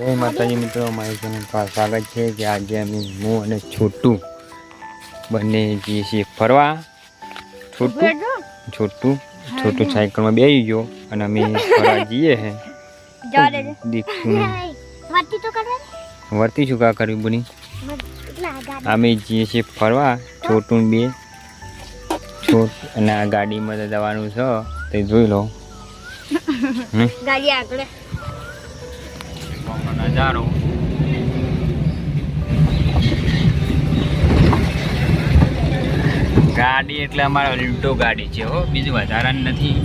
જય માતાજી મિત્રો મારી ચેનલ પર સ્વાગત છે કે આજે અમે હું અને છોટું બંને જઈએ છીએ ફરવા. છોટું છોટું છોટું સાયકલમાં બેસી ગયો અને અમે ફરવા જઈએ હે. વર્તી શું કા કર્યું બની અમે જઈએ છીએ ફરવા. છોટું બે. છોટ અને આ ગાડીમાં જવાનું છે. તે જોઈ લો. ગાડી આગળ. નજારો ગાડી એટલે અમારે ઉલટો ગાડી છે હો, બીજું વધારાનું નથી.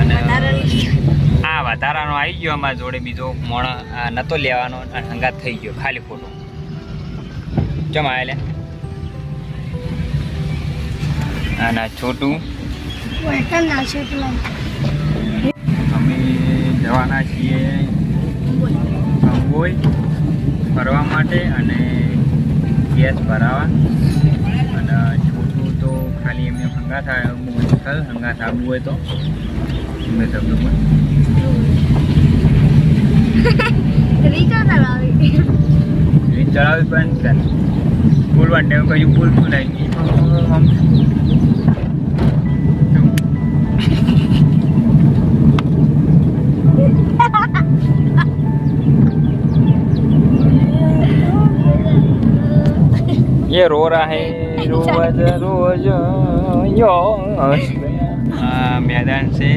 અને આ વધારાનો આવી ગયો અમારા જોડે બીજો મોણ નતો લેવાનો અને હંગાત થઈ ગયો, ખાલી ખોટો. ચમ આયેલે અને છોટું વેકન ના છે પેલા અમે જવાના છીએ. અંબોઈ ફરવા માટે અને ગેસ ભરાવા. અને છોટું તો ખાલી એમને હંગાથ થાય ખર હંગા થાબુ હોય તો. મેં શબ્દો પણ એ ચડાવી. પણ કહ્યું કયું બોલતું નહીં ये रो रहा है रोज रोज यो આ મેદાન છે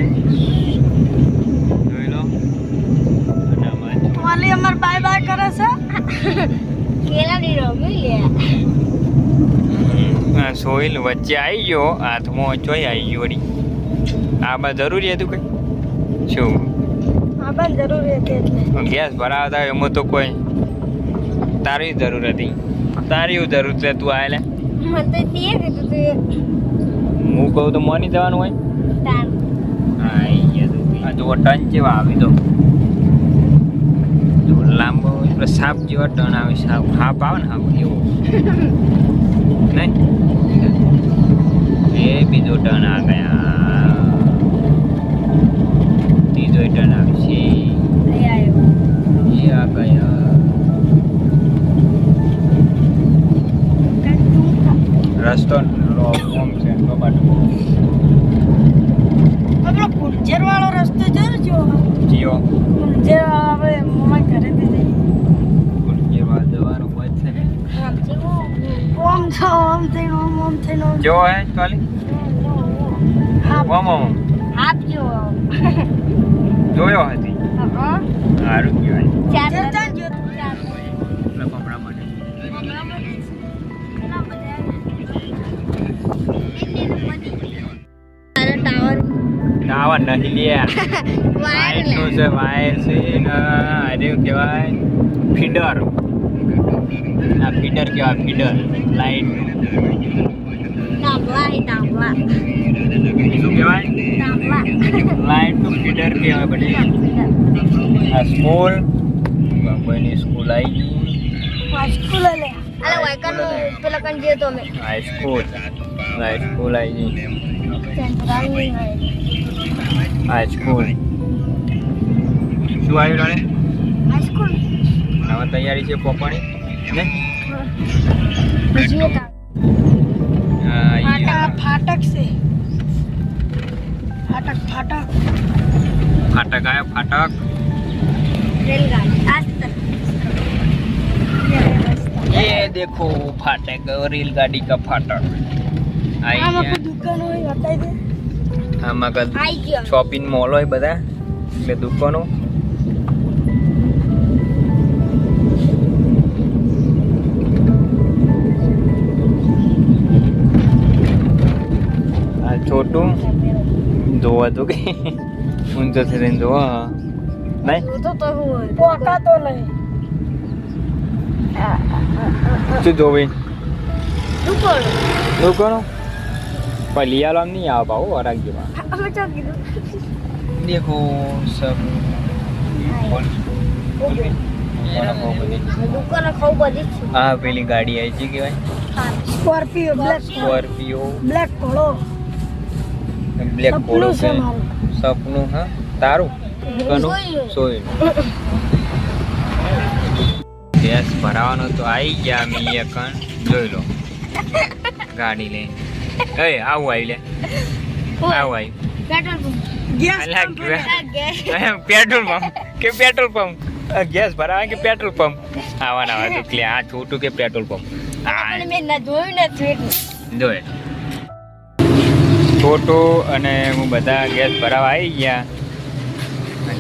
જોઈ લો અને આમાં જો- વાલી અમાર બાય બાય કરે છે કેલા ની રમી લે આ સોઈલ વચ્ચે આવી ગયો હાથમાં ચોઈ આવી ગયો વળી આ બા જરૂરી હતું કઈ શું હા પણ જરૂરી હતી એટલે ગેસ ભરાવતા હોય એમાં તો કોઈ તારી જરૂર હતી તારી એવું જરૂર છે તું આયલે હું કહું તો મોની જવાનું હોય? હા જો ટન જેવા આવી તો જો લાંબો સાપ જેવા ટન આવે સાપ. હાપ આવે ને હાપ એવો. નહીં? એ બીજો ટન આ ગયા ત્રીજો ટન આવે છે એ આ ગયા રસ્તો ઓમ છે એનો માટે. આપણો કુંજર વાળો રસ્તો જો. જીઓ. વાળો આપણે મમ્મા ઘરે દે દે વાળો જવાનું હોય છે ને. ઓમ છો ઓમ થઈને ઓમ ઓમ થઈને ઓમ. જો હે ચાલી હાપ ઓમ ઓમ હાપ જો જોયો હતી હા સારું કહેવાય. ચાર ટાવર નહીં લ્યા વાયર લાઈટનું છે વાયર છે ને અરે કહેવાય ફીડર આ ફીડર કહેવાય ફીડર લાઈટ શું કહેવાય લાઈટનું ફીડર કહેવાય બધી આ સ્કૂલ કોઈની સ્કૂલ આવી ગઈ સ્કૂલ લે કન જે તો મે આ સ્કૂલ આ સ્કૂલ આવી ગઈ. સેન્ટ્રલ સ્કૂલ શું આવ્યું રાણે આ સ્કૂલ હવે તૈયારી છે પોપાણી ને? ફાટક છે. ફાટક ફાટક. ફાટક આવ્યા ફાટક. રેલગાડી. આ ये देखो फाटक रेलगाड़ी का फाटक આમાં કોઈ દુકાન હોય બતાવી દે આમાં કા આઈ ગયો શોપિંગ મોલ હોય બધા એટલે દુકાનો આ છોટું જોવા તો કે ઊંચો થઈને જોવા નહીં હું તો તો હું પોકા તો નહીં શું જોવી દુકાન. પણ લિયાલો આમ નહીં આવે ભાવ અરાગ જેવા અમે ચો કીધું? દેખો સબ આ પેલી ગાડી આવી છે કેવાય? Scorpio black Scorpio. બ્લેક ઘોડો બ્લેક ઘોડો સપનું છે સપનું હા? તારું? કનું? સોય. ગેસ ભરાવાનો તો આવી ગયા અમે એકણ જોઈ લો. ગાડી લઈ એ આવું આવી લે. આવું આવી પેટ્રોલ પંપ. ગેસ અલા, પંપ ગેસ. આ ગેસ. Petrol pump. કે પેટ્રોલ પંપ? ગેસ ભરાવા કે પેટ્રોલ પંપ? આવવાના આવે તો આ છોટું કે પેટ્રોલ પંપ? હા જોયું નથી જોયે છોટો અને હું બધા ગેસ ભરાવા આવી ગયા.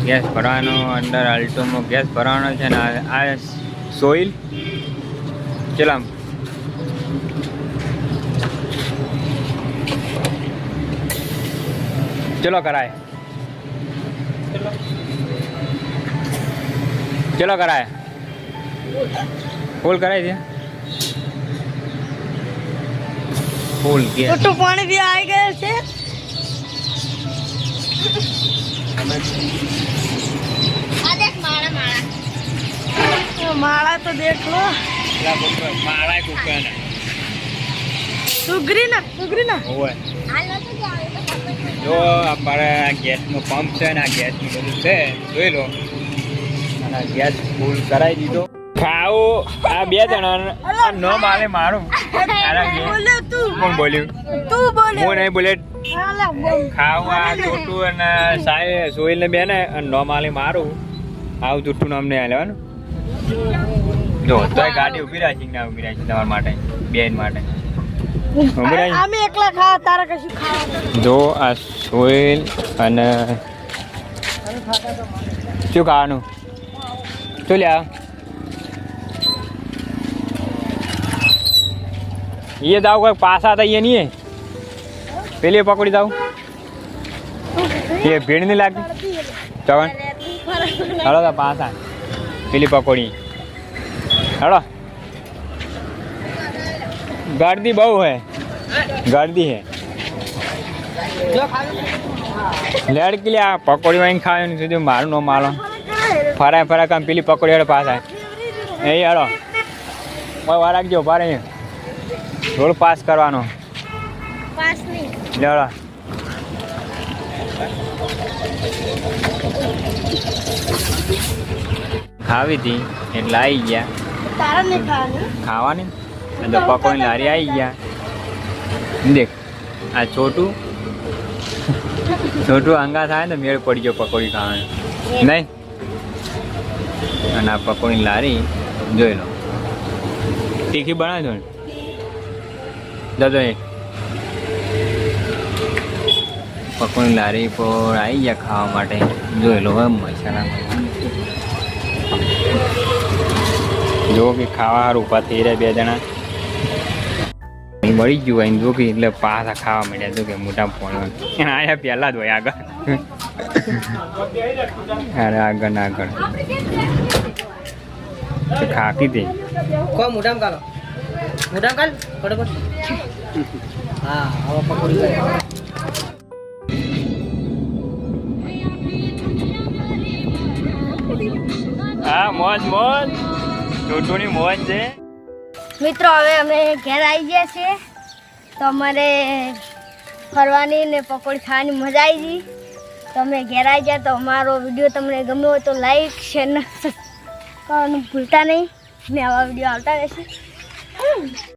ગેસ ભરવાનો અંદર અલ્ટોમાં ગેસ ભરવાનો છે ને આ સોઇલ ચલો આમ. ચલો કરાય ચલો કરાય ફૂલ કરાય છે ફૂલ ગેસ મોટું પાણી બી આવી ગયો છે. આ દેખ માળા માળા. માળા તો દેખ લો. મારા કુકર સુગરી ના સુગરી ના હોય નહીં. જો અમારે આ ગેસનો પંપ છે ને આ ગેસનું બધું છે જોઈ લો. અને ગેસ ફૂલ કરાવી દીધો. ખાવું આ બે જણા ન માલે મારું. તું. કોણ બોલ્યું? તું બોલ્યો હું નહીં બોલે. ખાવું આ ચોટું અને સાહેબ સોઈલ ને બેને. અને ન માલે મારું. આવું જુઠ્ઠું નામ નહીં લેવાનું જો તોય ગાડી ઊભી રાખી ના ઊભી રાખી તમારા માટે બેન માટે ઊભી રાખી અમે એકલા ખાવા તારે કશું ખાવાનું જો આ સોઈલ અને શું ખાવાનું શું લ્યા ये दाव कोई पास आता ये नहीं है पहले पकड़ी दाव ये भीड़ नहीं लगती चवन हेलो तो पास आ પેલી પકોડી. હાડો. ગાડી બહુ હે. ગાડી હે. લેડ કે લ્યા પકોડી વાઈને ખાવાનું સુધી મારું નો માલો. ફરાય ફરાય કામ પેલી પકોડી વાળે પાસ એ હાલો કોઈ વાર રાખજો ઊભા રોડ પાસ કરવાનો. Thank you. ખાવી હતી એટલે આવી ગયા. ખાવાનું? તો પકોડી લારી આવી ગયા. દેખ આ છોટું છોટું અંગા થાય ને મેળ પડી ગયો પકોડી ખાવાની. નહીં. અને આ પકોડી લારી જોઈ લો. તીખી બનાવજો ને. દાદો એ. પકોડી લારી પર આવી ગયા ખાવા માટે. જોઈ લો હવે મસાલા. જો કે ખાવા સારું ઊભા થઈ રહ્યા બે જણા. મળી ગયું હોય જો કે એટલે પાછા ખાવા મળ્યા જો કે મોટા ફોન આયા પહેલા જ હોય આગળ. અરે આગળ આગળ. ખાતી હતી. કો મોઢામાં કાઢો મોઢામાં કાઢ ફટાફટ. હા હવે પકોડી કરે. હા મોજ. છોટુની મોજ છે. મિત્રો, હવે અમે ઘેર આવી ગયા છીએ. તો અમારે ફરવાની ને પકોડી ખાવાની મજા આવી ગઈ. તો અમે ઘેર આવી ગયા. તો અમારો વીડિયો તમને ગમ્યો હોય તો લાઈક શેર કરવાનું ભૂલતા નહીં. ને આવા વીડિયો આવતા રહેશે.